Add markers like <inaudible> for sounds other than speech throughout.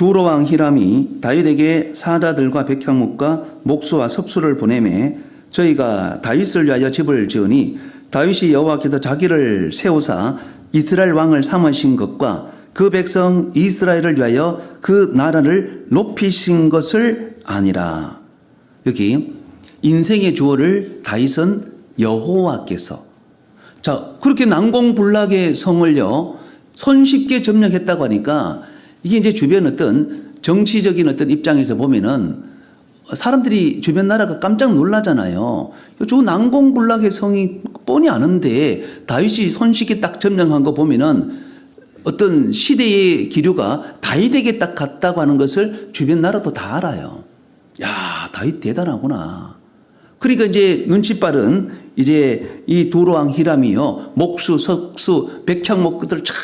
두로왕 히람이 다윗에게 사자들과 백향목과 목수와 섭수를 보내매 저희가 다윗을 위하여 집을 지으니 다윗이 여호와께서 자기를 세우사 이스라엘 왕을 삼으신 것과 그 백성 이스라엘을 위하여 그 나라를 높이신 것을 아니라. 여기 인생의 주어를 다윗은 여호와께서. 자 그렇게 난공불락의 성을요 손쉽게 점령했다고 하니까 이게 이제 주변 어떤 정치적인 어떤 입장에서 보면은 사람들이 주변 나라가 깜짝 놀라잖아요. 저 난공불락의 성이 뻔히 아는데 다윗이 손쉽게 딱 점령한 거 보면은 어떤 시대의 기류가 다윗에게 딱 갔다고 하는 것을 주변 나라도 다 알아요. 야, 다윗 대단하구나. 그러니까 이제 눈치 빠른 이제 이 두로왕 히람이요. 목수, 석수, 백향목들 쫙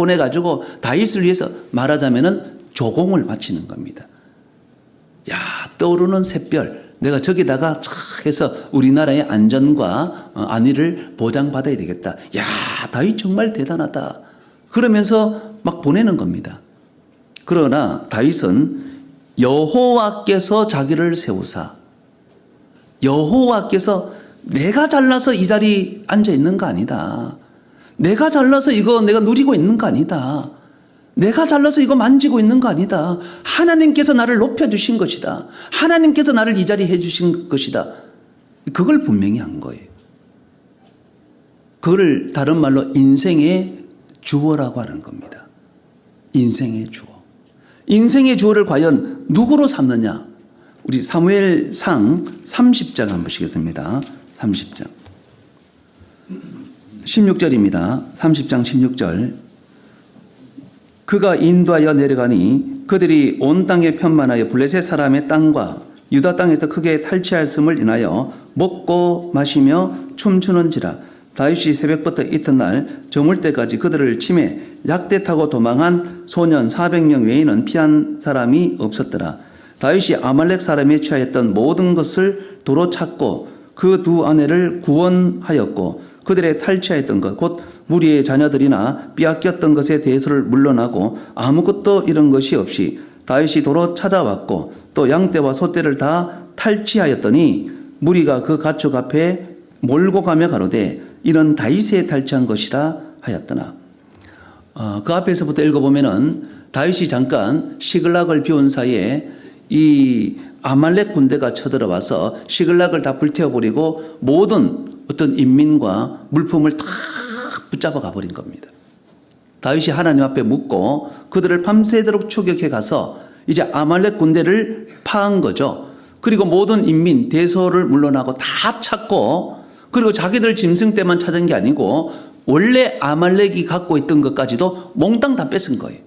보내가지고 다윗을 위해서 말하자면은 조공을 바치는 겁니다. 야, 떠오르는 샛별. 내가 저기다가 착 해서 우리나라의 안전과 어, 안위를 보장받아야 되겠다. 야, 다윗 정말 대단하다. 그러면서 막 보내는 겁니다. 그러나 다윗은 여호와께서 자기를 세우사 여호와께서 내가 잘나서 이 자리 앉아 있는 거 아니다. 내가 잘나서 이거 내가 누리고 있는 거 아니다. 내가 잘나서 이거 만지고 있는 거 아니다. 하나님께서 나를 높여주신 것이다. 하나님께서 나를 이 자리에 해주신 것이다. 그걸 분명히 한 거예요. 그걸 다른 말로 인생의 주어라고 하는 겁니다. 인생의 주어. 인생의 주어를 과연 누구로 삼느냐? 우리 사무엘 상 30장 한번 보시겠습니다. 30장. 16절입니다. 30장 16절. 그가 인도하여 내려가니 그들이 온 땅에 편만하여 블레셋 사람의 땅과 유다 땅에서 크게 탈취하였음을 인하여 먹고 마시며 춤추는지라 다윗이 새벽부터 이튿날 저물 때까지 그들을 침해 약대 타고 도망한 소년 400명 외에는 피한 사람이 없었더라. 다윗이 아말렉 사람에 취하였던 모든 것을 도로 찾고 그 두 아내를 구원하였고 그들의 탈취하였던 것, 곧 무리의 자녀들이나 빼앗겼던 것에 대해서를 물러나고 아무것도 이런 것이 없이 다윗이 도로 찾아왔고 또 양떼와 소떼를 다 탈취하였더니 무리가 그 가축 앞에 몰고 가며 가로되 이런 다윗에 탈취한 것이라 하였더나. 어, 그 앞에서부터 읽어보면은 다윗이 잠깐 시글락을 비운 사이에 이 아말렉 군대가 쳐들어와서 시글락을 다 불태워버리고 모든 어떤 인민과 물품을 다 붙잡아 가버린 겁니다. 다윗이 하나님 앞에 묻고 그들을 밤새도록 추격해 가서 이제 아말렉 군대를 파한 거죠. 그리고 모든 인민, 대소를 물러나고 다 찾고 그리고 자기들 짐승 때만 찾은 게 아니고 원래 아말렉이 갖고 있던 것까지도 몽땅 다 뺏은 거예요.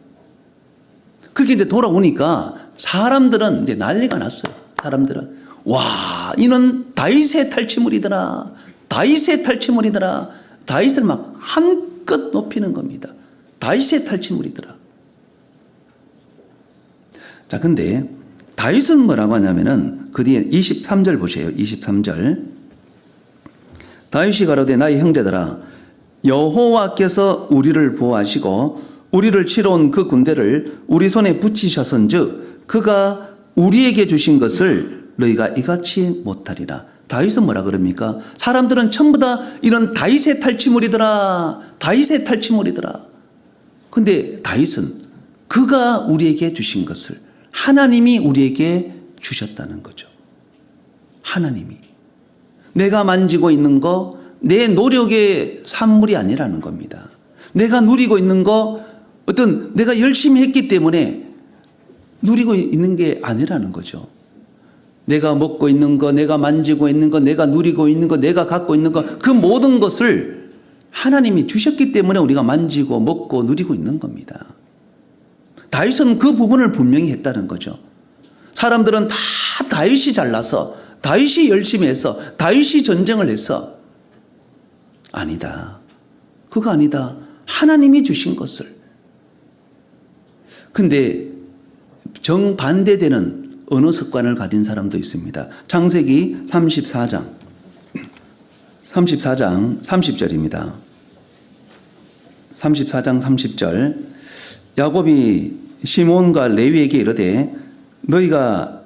그렇게 이제 돌아오니까 사람들은 이제 난리가 났어요. 사람들은 와 이는 다윗의 탈취물이더라. 다윗의 탈취물이더라. 다윗을 막 한껏 높이는 겁니다. 다윗의 탈취물이더라. 자, 근데 다윗은 뭐라고 하냐면은 그 뒤에 23절 보세요. 23절. 다윗이 가로되 나의 형제들아 여호와께서 우리를 보호하시고 우리를 치러 온 그 군대를 우리 손에 붙이셨은즉 그가 우리에게 주신 것을 너희가 이같이 못하리라. 다윗은 뭐라 그럽니까? 사람들은 전부 다 이런 다윗의 탈취물이더라. 다윗의 탈취물이더라. 근데 다윗은 그가 우리에게 주신 것을 하나님이 우리에게 주셨다는 거죠. 하나님이. 내가 만지고 있는 거 내 노력의 산물이 아니라는 겁니다. 내가 누리고 있는 거 어떤 내가 열심히 했기 때문에 누리고 있는 게 아니라는 거죠. 내가 먹고 있는 거, 내가 만지고 있는 거, 내가 누리고 있는 거, 내가 갖고 있는 거, 그 모든 것을 하나님이 주셨기 때문에 우리가 만지고 먹고 누리고 있는 겁니다. 다윗은 그 부분을 분명히 했다는 거죠. 사람들은 다 다윗이 잘나서, 다윗이 열심히 해서, 다윗이 전쟁을 해서, 아니다. 그거 아니다. 하나님이 주신 것을. 근데 정반대되는 어느 습관을 가진 사람도 있습니다. 창세기 34장. 34장 30절입니다. 34장 30절. 야곱이 시몬과 레위에게 이르되 너희가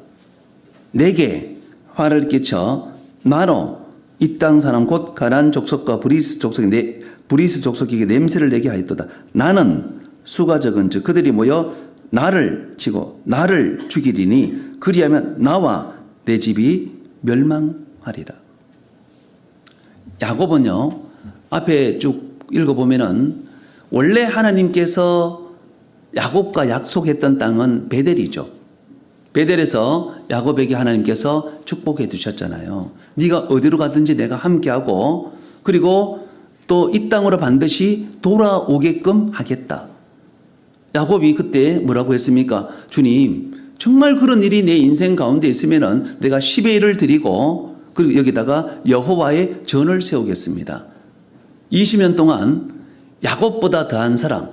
내게 화를 끼쳐 나로 이 땅 사람 곧 가난 족속과 브리스 족속이 내 브리스 족속에게 냄새를 내게 하였도다. 나는 수가 적은 즉 그들이 모여 나를 치고 나를 죽이리니 그리하면 나와 내 집이 멸망하리라. 야곱은요 앞에 쭉 읽어보면은 원래 하나님께서 야곱과 약속했던 땅은 베델이죠. 베델에서 야곱에게 하나님께서 축복해 주셨잖아요. 네가 어디로 가든지 내가 함께하고 그리고 또 이 땅으로 반드시 돌아오게끔 하겠다. 야곱이 그때 뭐라고 했습니까? 주님, 정말 그런 일이 내 인생 가운데 있으면은 내가 10의 1을 드리고 그리고 여기다가 여호와의 전을 세우겠습니다. 20년 동안 야곱보다 더한 사람,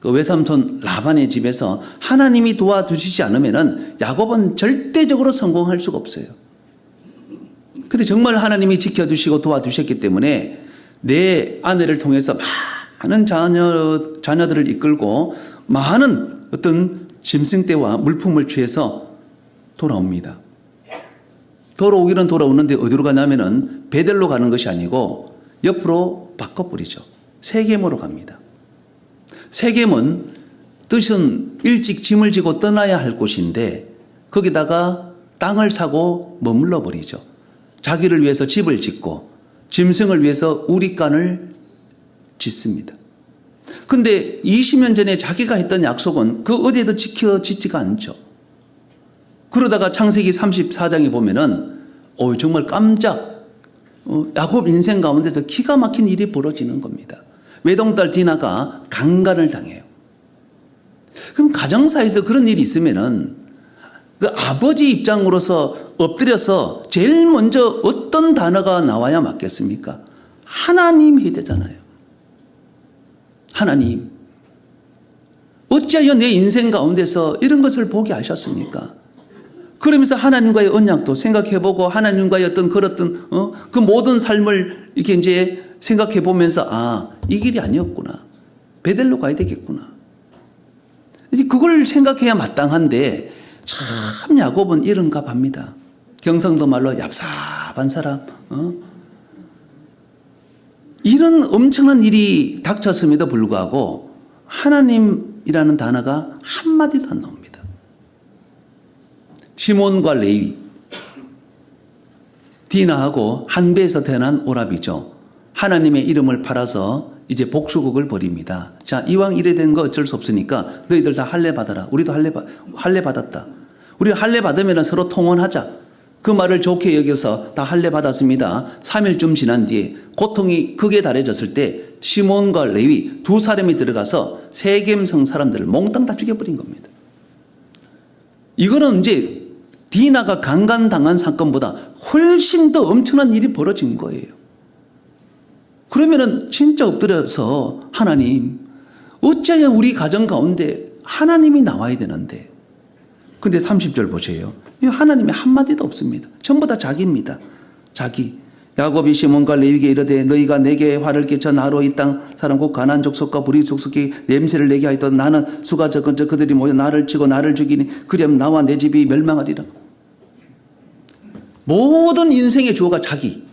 그 외삼촌 라반의 집에서 하나님이 도와주시지 않으면은 야곱은 절대적으로 성공할 수가 없어요. 근데 정말 하나님이 지켜주시고 도와주셨기 때문에 내 아내를 통해서 많은 자녀, 자녀들을 이끌고 많은 어떤 짐승떼와 물품을 취해서 돌아옵니다. 돌아오기는 돌아오는데 어디로 가냐면은 베델로 가는 것이 아니고 옆으로 바꿔버리죠. 세겜으로 갑니다. 세겜은 뜻은 일찍 짐을 지고 떠나야 할 곳인데 거기다가 땅을 사고 머물러 버리죠. 자기를 위해서 집을 짓고 짐승을 위해서 우리간을 짓습니다. 근데 20년 전에 자기가 했던 약속은 그 어디에도 지켜지지가 않죠. 그러다가 창세기 34장에 보면은 어 정말 깜짝 어, 야곱 인생 가운데서 기가 막힌 일이 벌어지는 겁니다. 외동딸 디나가 강간을 당해요. 그럼 가정사에서 그런 일이 있으면은 그 아버지 입장으로서 엎드려서 제일 먼저 어떤 단어가 나와야 맞겠습니까? 하나님 해야 되잖아요. 하나님. 어찌하여 내 인생 가운데서 이런 것을 보게 하셨습니까? 그러면서 하나님과의 언약도 생각해보고 하나님과의 어떤 그렇던 어? 그 모든 삶을 이렇게 이제 생각해 보면서 아 이 길이 아니었구나 베델로 가야 되겠구나 이제 그걸 생각해야 마땅한데 참 야곱은 이런가 봅니다. 경상도 말로 얍삽한 사람. 어? 이런 엄청난 일이 닥쳤음에도 불구하고 하나님이라는 단어가 한마디도 안 나옵니다. 시몬과 레위, 디나하고 한 배에서 태어난 오랍이죠. 하나님의 이름을 팔아서 이제 복수국을 벌입니다. 자, 이왕 이래 된 거 어쩔 수 없으니까 너희들 다 할례 받아라. 우리도 할례, 받- 할례 받았다. 우리 할례 받으면 서로 통혼하자. 그 말을 좋게 여겨서 다 할례 받았습니다. 3일쯤 지난 뒤에 고통이 극에 달해졌을 때 시몬과 레위 두 사람이 들어가서 세겜성 사람들을 몽땅 다 죽여버린 겁니다. 이거는 이제 디나가 강간당한 사건보다 훨씬 더 엄청난 일이 벌어진 거예요. 그러면은 진짜 엎드려서 하나님, 어찌하여 우리 가정 가운데 하나님이 나와야 되는데. 근데 30절 보세요. 이 하나님의 한마디도 없습니다. 전부 다 자기입니다. 자기. 야곱이 시몬과 레위에게 이르되 너희가 내게 화를 끼쳐 나로 이 땅 사람 곧 가난 족속과 불의 족속이 냄새를 내게 하였다 나는 수가 적은 저 그들이 모여 나를 치고 나를 죽이니 그리하면 나와 내 집이 멸망하리라. 모든 인생의 주어가 자기.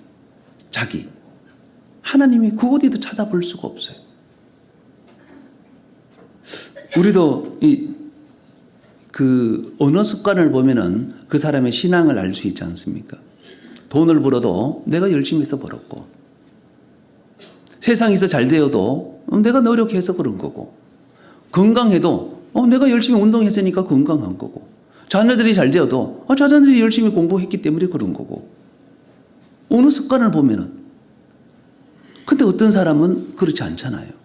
자기. 하나님이 그 어디도 찾아볼 수가 없어요. 우리도 이, 그 언어 습관을 보면은 그 사람의 신앙을 알 수 있지 않습니까? 돈을 벌어도 내가 열심히 해서 벌었고, 세상에서 잘 되어도 내가 노력해서 그런 거고, 건강해도 어, 내가 열심히 운동했으니까 건강한 거고, 자녀들이 잘 되어도 어, 자녀들이 열심히 공부했기 때문에 그런 거고, 어느 습관을 보면은 근데 어떤 사람은 그렇지 않잖아요.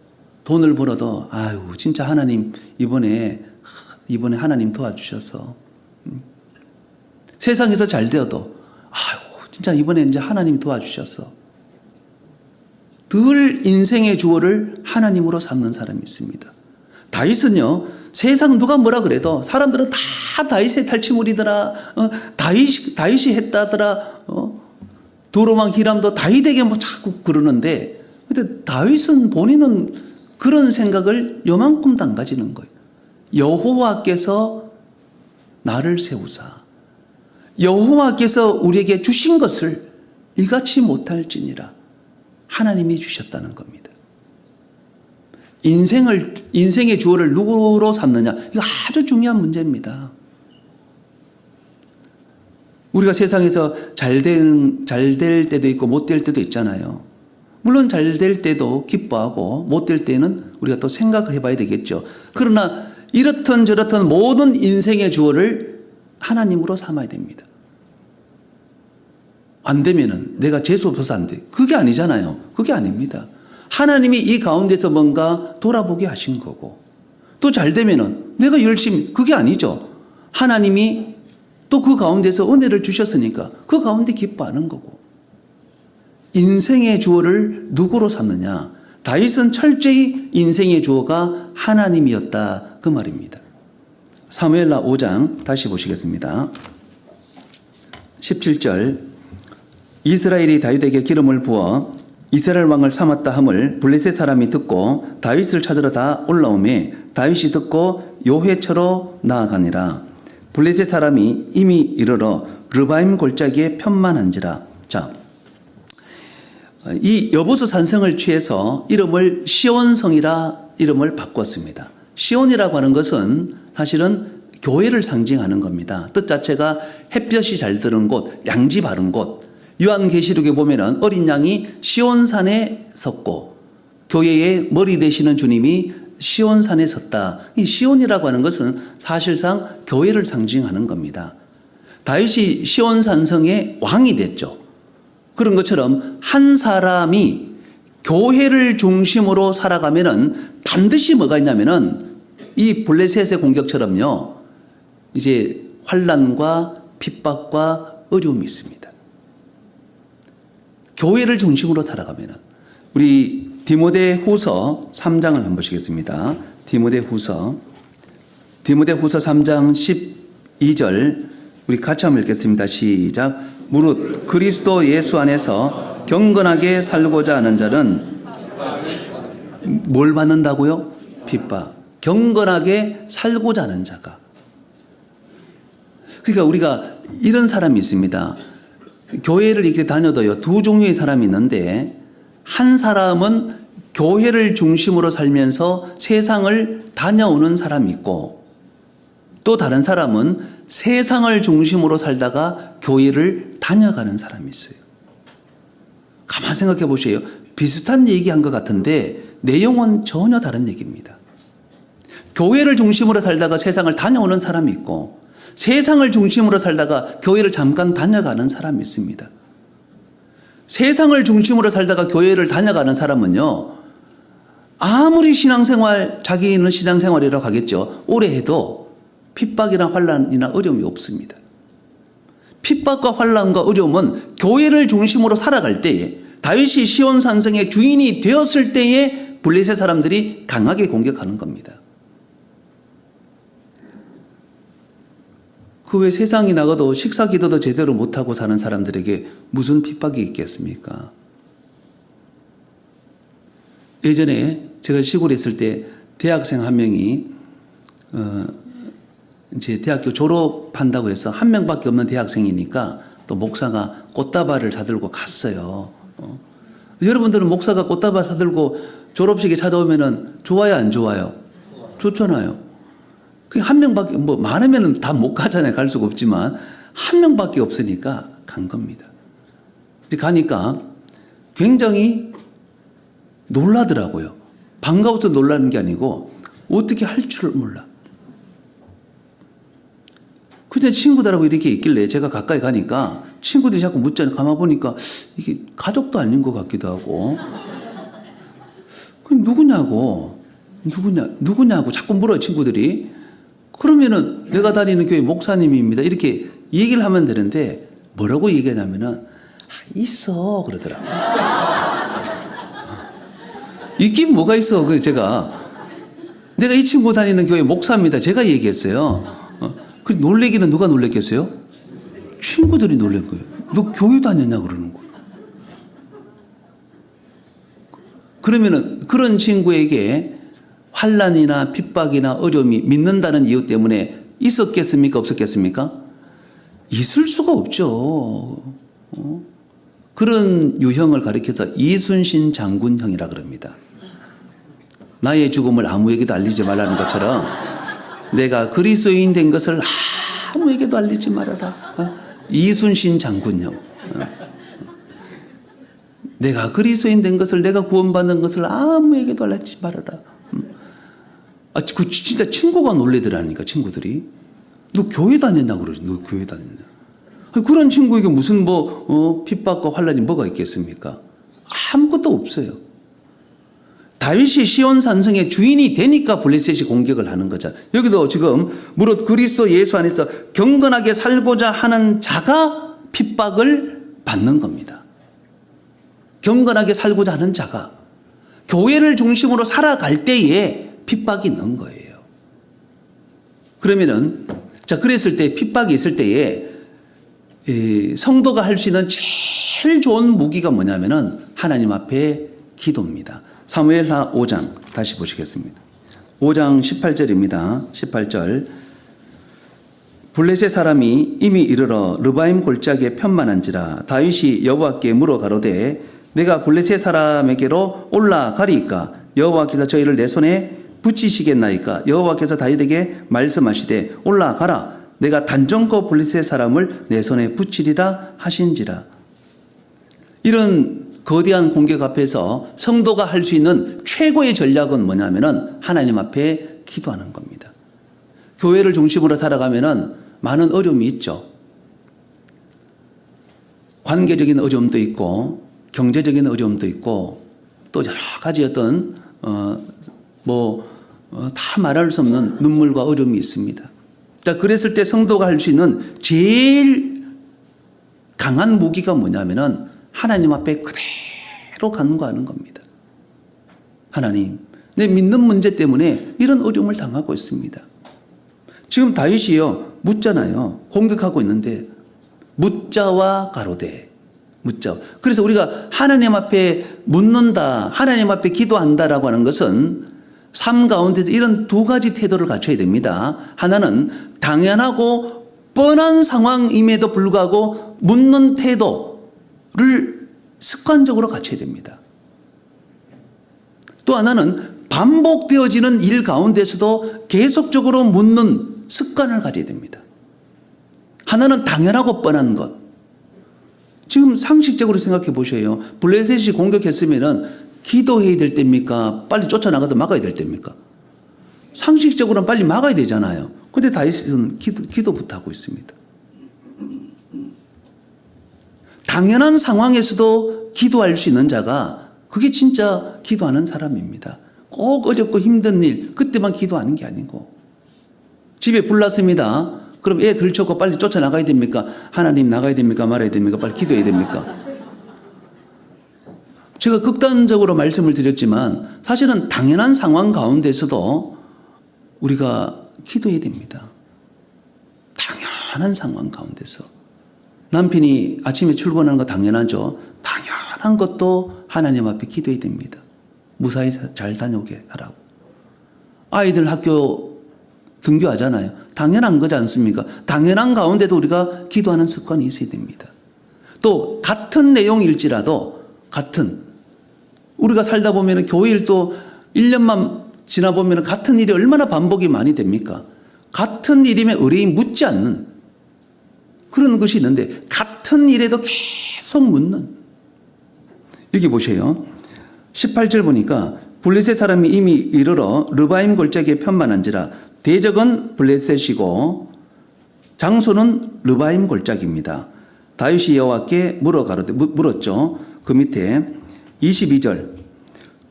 돈을 벌어도 아유 진짜 하나님 이번에 이번에 하나님 도와주셔서 음. 세상에서 잘 되어도 아유 진짜 이번에 이제 하나님 도와주셔서 늘 인생의 주어를 하나님으로 삼는 사람이 있습니다. 다윗은요 세상 누가 뭐라 그래도 사람들은 다 다윗의 탈취물이더라 어, 다윗 다윗이 했다더라 어, 도로망 히람도 다윗에게 뭐 자꾸 그러는데 근데 다윗은 본인은 그런 생각을 요만큼도 안 가지는 거예요. 여호와께서 나를 세우사 여호와께서 우리에게 주신 것을 이같이 못할지니라 하나님이 주셨다는 겁니다. 인생을 인생의 주어를 누구로 삼느냐 이거 아주 중요한 문제입니다. 우리가 세상에서 잘된 잘 될 때도 있고 못 될 때도 있잖아요. 물론 잘 될 때도 기뻐하고 못 될 때는 우리가 또 생각을 해봐야 되겠죠. 그러나 이렇든 저렇든 모든 인생의 주어를 하나님으로 삼아야 됩니다. 안 되면은 내가 재수 없어서 안 돼. 그게 아니잖아요. 그게 아닙니다. 하나님이 이 가운데서 뭔가 돌아보게 하신 거고 또 잘 되면은 내가 열심히 그게 아니죠. 하나님이 또 그 가운데서 은혜를 주셨으니까 그 가운데 기뻐하는 거고 인생의 주어를 누구로 삼느냐? 다윗은 철저히 인생의 주어가 하나님이었다 그 말입니다. 사무엘라 5장 다시 보시겠습니다. 17절 이스라엘이 다윗에게 기름을 부어 이스라엘 왕을 삼았다 함을 블레셋 사람이 듣고 다윗을 찾으러 다 올라오매 다윗이 듣고 요회처로 나아가니라 블레셋 사람이 이미 이르러 르바임 골짜기에 편만한지라 자 이 여보수 산성을 취해서 이름을 시온성이라 이름을 바꿨습니다. 시온이라고 하는 것은 사실은 교회를 상징하는 겁니다. 뜻 자체가 햇볕이 잘 드는 곳, 양지 바른 곳. 요한계시록에 보면은 어린 양이 시온산에 섰고 교회의 머리 되시는 주님이 시온산에 섰다. 이 시온이라고 하는 것은 사실상 교회를 상징하는 겁니다. 다윗이 시온산성의 왕이 됐죠. 그런 것처럼 한 사람이 교회를 중심으로 살아가면은 반드시 뭐가 있냐면은 이 블레셋의 공격처럼요. 이제 환란과 핍박과 어려움이 있습니다. 교회를 중심으로 살아가면은 우리 디모데 후서 3장을 한번 보시겠습니다. 디모데 후서 디모데 후서 3장 12절 우리 같이 한번 읽겠습니다. 시작. 무릇 그리스도 예수 안에서 경건하게 살고자 하는 자는 뭘 받는다고요? 핍박. 경건하게 살고자 하는 자가. 그러니까 우리가 이런 사람이 있습니다. 교회를 이렇게 다녀도요, 두 종류의 사람이 있는데, 한 사람은 교회를 중심으로 살면서 세상을 다녀오는 사람이 있고, 또 다른 사람은 세상을 중심으로 살다가 교회를 다녀가는 사람이 있어요. 가만 생각해 보세요. 비슷한 얘기한 것 같은데 내용은 전혀 다른 얘기입니다. 교회를 중심으로 살다가 세상을 다녀오는 사람이 있고 세상을 중심으로 살다가 교회를 잠깐 다녀가는 사람이 있습니다. 세상을 중심으로 살다가 교회를 다녀가는 사람은요, 아무리 신앙생활, 자기는 신앙생활이라고 하겠죠. 오래 해도 핍박이나 환란이나 어려움이 없습니다. 핍박과 환란과 어려움은 교회를 중심으로 살아갈 때에 다윗이 시온 산성의 주인이 되었을 때에 블레셋 사람들이 강하게 공격하는 겁니다. 그 외 세상이 나가도 식사 기도도 제대로 못하고 사는 사람들에게 무슨 핍박이 있겠습니까? 예전에 제가 시골에 있을 때 대학생 한 명이 어, 이제 대학교 졸업한다고 해서 한 명밖에 없는 대학생이니까 또 목사가 꽃다발을 사들고 갔어요. 어. 여러분들은 목사가 꽃다발 사들고 졸업식에 찾아오면은 좋아요, 안 좋아요? 좋잖아요. 그한 명밖에, 뭐 많으면은 다 못 가잖아요. 갈 수가 없지만 한 명밖에 없으니까 간 겁니다. 가니까 굉장히 놀라더라고요. 반가워서 놀라는 게 아니고 어떻게 할 줄 몰라. 그때 친구들하고 이렇게 있길래 제가 가까이 가니까 친구들이 자꾸 묻잖아요. 가만 보니까 이게 가족도 아닌 것 같기도 하고. 그 누구냐고. 누구냐, 누구냐고 자꾸 물어요, 친구들이. 그러면은 내가 다니는 교회 목사님입니다. 이렇게 얘기를 하면 되는데 뭐라고 얘기하냐면은 아, 있어. 그러더라고요. 있긴 뭐가 있어. 그래서 제가 내가 이 친구 다니는 교회 목사입니다. 제가 얘기했어요. 어, 그 놀래기는 누가 놀랬겠어요? 친구들이 놀란 거예요. 너 교회 다녔냐 그러는 거예요. 그러면은 그런 친구에게 환란이나 핍박이나 어려움이 믿는다는 이유 때문에 있었겠습니까? 없었겠습니까? 있을 수가 없죠. 어? 그런 유형을 가리켜서 이순신 장군형이라 그럽니다. 나의 죽음을 아무에게도 알리지 말라는 것처럼 내가 그리스도인 된 것을 아무에게도 알리지 말아라. 어? 이순신 장군형. 어? 내가 그리스도인 된 것을 내가 구원받는 것을 아무에게도 알리지 말아라. 음. 아, 그 진짜 친구가 놀래더라니까 친구들이. 너 교회 다녔냐 그러지. 너 교회 다녔냐. 그런 친구에게 무슨 뭐 어, 핍박과 환란이 뭐가 있겠습니까? 아무것도 없어요. 다윗이 시온 산성의 주인이 되니까 블레셋이 공격을 하는 거죠. 여기도 지금 무릇 그리스도 예수 안에서 경건하게 살고자 하는 자가 핍박을 받는 겁니다. 경건하게 살고자 하는 자가 교회를 중심으로 살아갈 때에 핍박이 있는 거예요. 그러면은 자 그랬을 때 핍박이 있을 때에 이 성도가 할 수 있는 제일 좋은 무기가 뭐냐면은 하나님 앞에 기도입니다. 사무엘하 5장 다시 보시겠습니다. 5장 18절입니다. 18절 블레셋 사람이 이미 이르러 르바임 골짜기에 편만한지라 다윗이 여호와께 물어 가로되 내가 블레셋 사람에게로 올라가리이까 여호와께서 저희를 내 손에 붙이시겠나이까 여호와께서 다윗에게 말씀하시되 올라가라 내가 단정코 블레셋 사람을 내 손에 붙이리라 하신지라 이런 거대한 공격 앞에서 성도가 할 수 있는 최고의 전략은 뭐냐면은 하나님 앞에 기도하는 겁니다. 교회를 중심으로 살아가면은 많은 어려움이 있죠. 관계적인 어려움도 있고 경제적인 어려움도 있고 또 여러 가지 어떤 어뭐 어, 다 말할 수 없는 눈물과 어려움이 있습니다. 자, 그랬을 때 성도가 할 수 있는 제일 강한 무기가 뭐냐면은 하나님 앞에 그대로 간구하는 겁니다. 하나님, 내 믿는 문제 때문에 이런 어려움을 당하고 있습니다. 지금 다윗이요, 묻잖아요. 공격하고 있는데, 묻자와 가로대. 묻자. 그래서 우리가 하나님 앞에 묻는다, 하나님 앞에 기도한다라고 하는 것은 삶 가운데도 이런 두 가지 태도를 갖춰야 됩니다. 하나는 당연하고 뻔한 상황임에도 불구하고 묻는 태도를 습관적으로 갖춰야 됩니다. 또 하나는 반복되어지는 일 가운데서도 계속적으로 묻는 습관을 가져야 됩니다. 하나는 당연하고 뻔한 것. 지금 상식적으로 생각해 보셔요. 블레셋이 공격했으면은 기도해야 될 때입니까? 빨리 쫓아나가도 막아야 될 때입니까? 상식적으로는 빨리 막아야 되잖아요. 근데 다윗은 기도, 기도부터 하고 있습니다. 당연한 상황에서도 기도할 수 있는 자가 그게 진짜 기도하는 사람입니다. 꼭 어렵고 힘든 일, 그때만 기도하는 게 아니고. 집에 불났습니다. 그럼 애 들쳤고 빨리 쫓아나가야 됩니까? 하나님 나가야 됩니까? 말아야 됩니까? 빨리 기도해야 됩니까? 제가 극단적으로 말씀을 드렸지만 사실은 당연한 상황 가운데서도 우리가 기도해야 됩니다. 당연한 상황 가운데서. 남편이 아침에 출근하는 거 당연하죠. 당연한 것도 하나님 앞에 기도해야 됩니다. 무사히 잘 다녀오게 하라고. 아이들 학교 등교하잖아요. 당연한 거지 않습니까? 당연한 가운데도 우리가 기도하는 습관이 있어야 됩니다. 또 같은 내용일지라도 같은 우리가 살다 보면 교회 일도 1년만 지나 보면 같은 일이 얼마나 반복이 많이 됩니까? 같은 일이면 의뢰인 묻지 않는 그런 것이 있는데 같은 일에도 계속 묻는 여기 보세요. 18절 보니까 블레셋 사람이 이미 이르러 르바임 골짜기에 편만한지라 대적은 블레셋이고 장소는 르바임 골짜기입니다. 다윗이 여호와께 물었죠. 그 밑에 22절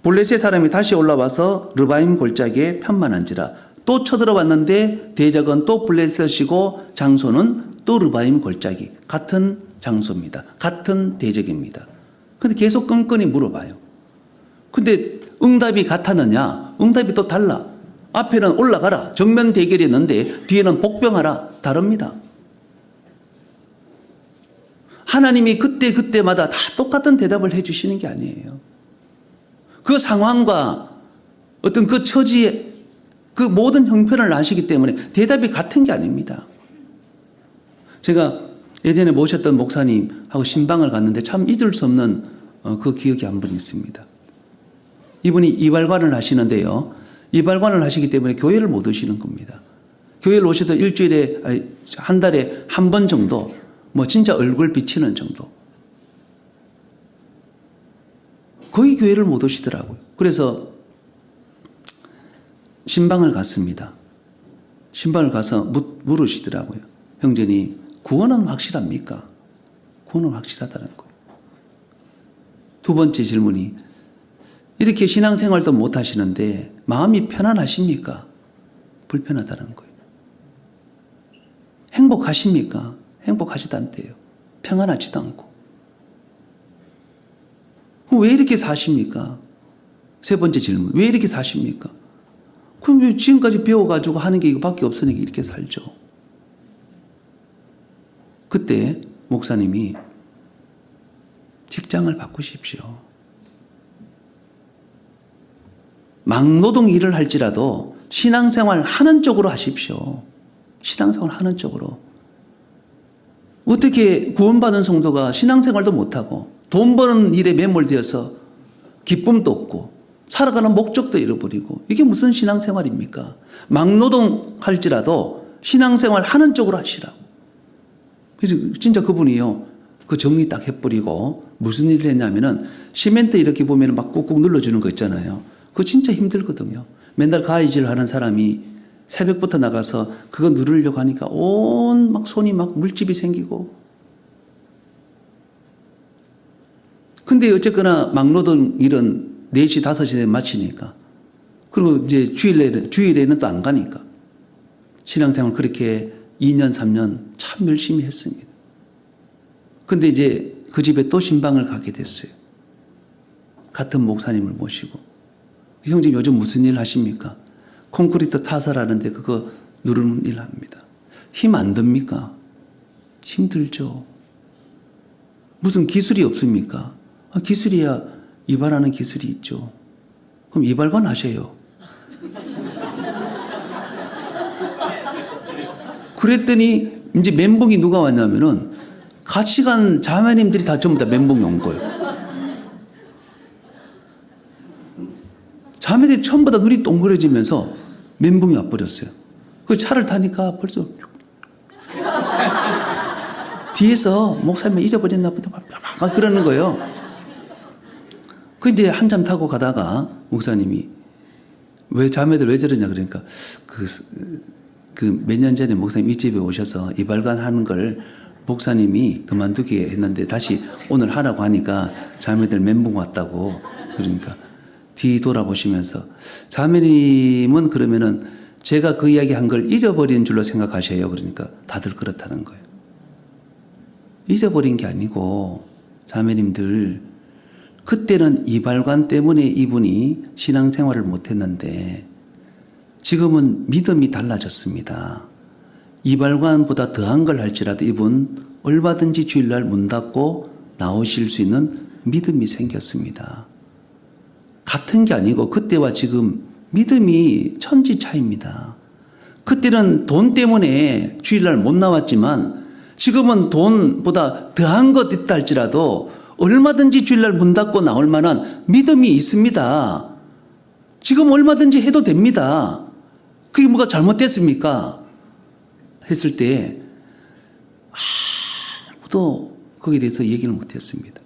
블레셋 사람이 다시 올라와서 르바임 골짜기에 편만한지라 또 쳐들어왔는데 대적은 또 블레셋이고 장소는 또 르바임 골짜기 같은 장소입니다. 같은 대적입니다. 근데 계속 끈끈이 물어봐요. 근데 응답이 같았느냐? 응답이 또 달라. 앞에는 올라가라. 정면 대결이었는데 뒤에는 복병하라. 다릅니다. 하나님이 그때 그때마다 다 똑같은 대답을 해 주시는 게 아니에요. 그 상황과 어떤 그 처지에 그 모든 형편을 아시기 때문에 대답이 같은 게 아닙니다. 제가 예전에 모셨던 목사님하고 신방을 갔는데 참 잊을 수 없는 어, 그 기억이 한 분 있습니다. 이분이 이발관을 하시는데요. 이발관을 하시기 때문에 교회를 못 오시는 겁니다. 교회를 오셔도 일주일에, 한 달에 한 번 정도, 뭐 진짜 얼굴 비치는 정도. 거의 교회를 못 오시더라고요. 그래서 신방을 갔습니다. 신방을 가서 묻, 물으시더라고요. 형제님, 구원은 확실합니까? 구원은 확실하다는 거예요. 두 번째 질문이 이렇게 신앙생활도 못 하시는데 마음이 편안하십니까? 불편하다는 거예요. 행복하십니까? 행복하지도 않대요. 평안하지도 않고. 왜 이렇게 사십니까? 세 번째 질문. 왜 이렇게 사십니까? 그럼 왜 지금까지 배워가지고 하는 게 이거밖에 없으니까 이렇게 살죠. 그때 목사님이 직장을 바꾸십시오. 막노동 일을 할지라도 신앙생활 하는 쪽으로 하십시오. 신앙생활 하는 쪽으로. 어떻게 구원받은 성도가 신앙생활도 못하고 돈 버는 일에 매몰되어서 기쁨도 없고 살아가는 목적도 잃어버리고 이게 무슨 신앙생활입니까? 막노동 할지라도 신앙생활 하는 쪽으로 하시라고. 그래서 진짜 그분이요. 그 정리 딱 해버리고 무슨 일을 했냐면은 시멘트 이렇게 보면 막 꾹꾹 눌러주는 거 있잖아요. 그거 진짜 힘들거든요. 맨날 가위질 하는 사람이 새벽부터 나가서 그거 누르려고 하니까 온 막 손이 막 물집이 생기고. 근데 어쨌거나 막노동 일은 4시, 5시에 마치니까. 그리고 이제 주일에는, 주일에는 또 안 가니까. 신앙생활 그렇게 2년, 3년 참 열심히 했습니다. 근데 이제 그 집에 또 신방을 가게 됐어요. 같은 목사님을 모시고. 형님 요즘 무슨 일 하십니까? 콘크리트 타설하는데 그거 누르는 일 합니다. 힘 안 듭니까? 힘들죠. 무슨 기술이 없습니까? 아, 기술이야 이발하는 기술이 있죠. 그럼 이발관 하세요. <laughs> 그랬더니 이제 멘붕이 누가 왔냐면은 같이 간 자매님들이 다 전부 다 멘붕이 온 거예요. 자매들이 전부 다 눈이 동그래지면서 멘붕이 와버렸어요. 그 차를 타니까 벌써 <laughs> 뒤에서 목사님 잊어버렸나 보다 막, 막 그러는 거예요. 그 이제 한참 타고 가다가 목사님이 왜 자매들 왜 저러냐 그러니까 그 그 몇 년 전에 목사님 이 집에 오셔서 이발관 하는 걸 목사님이 그만두게 했는데 다시 오늘 하라고 하니까 자매들 멘붕 왔다고 그러니까 뒤 돌아보시면서 자매님은 그러면은 제가 그 이야기 한 걸 잊어버린 줄로 생각하셔요. 그러니까 다들 그렇다는 거예요. 잊어버린 게 아니고 자매님들 그때는 이발관 때문에 이분이 신앙생활을 못했는데 지금은 믿음이 달라졌습니다. 이발관보다 더한 걸 할지라도 이분 얼마든지 주일날 문 닫고 나오실 수 있는 믿음이 생겼습니다. 같은 게 아니고 그때와 지금 믿음이 천지 차입니다. 그때는 돈 때문에 주일날 못 나왔지만 지금은 돈보다 더한 것 있다 할지라도 얼마든지 주일날 문 닫고 나올 만한 믿음이 있습니다. 지금 얼마든지 해도 됩니다. 그게 뭐가 잘못됐습니까? 했을 때 아무도 거기에 대해서 얘기를 못했습니다.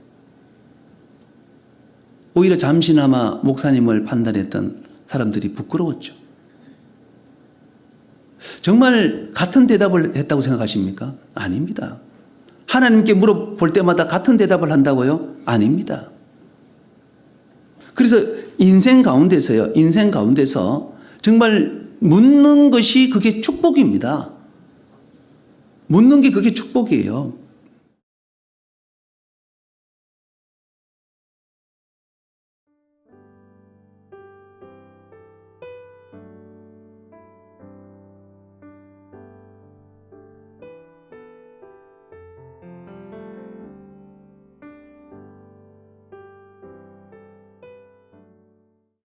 오히려 잠시나마 목사님을 판단했던 사람들이 부끄러웠죠. 정말 같은 대답을 했다고 생각하십니까? 아닙니다. 하나님께 물어볼 때마다 같은 대답을 한다고요? 아닙니다. 그래서 인생 가운데서요, 인생 가운데서 정말 묻는 것이 그게 축복입니다. 묻는 게 그게 축복이에요.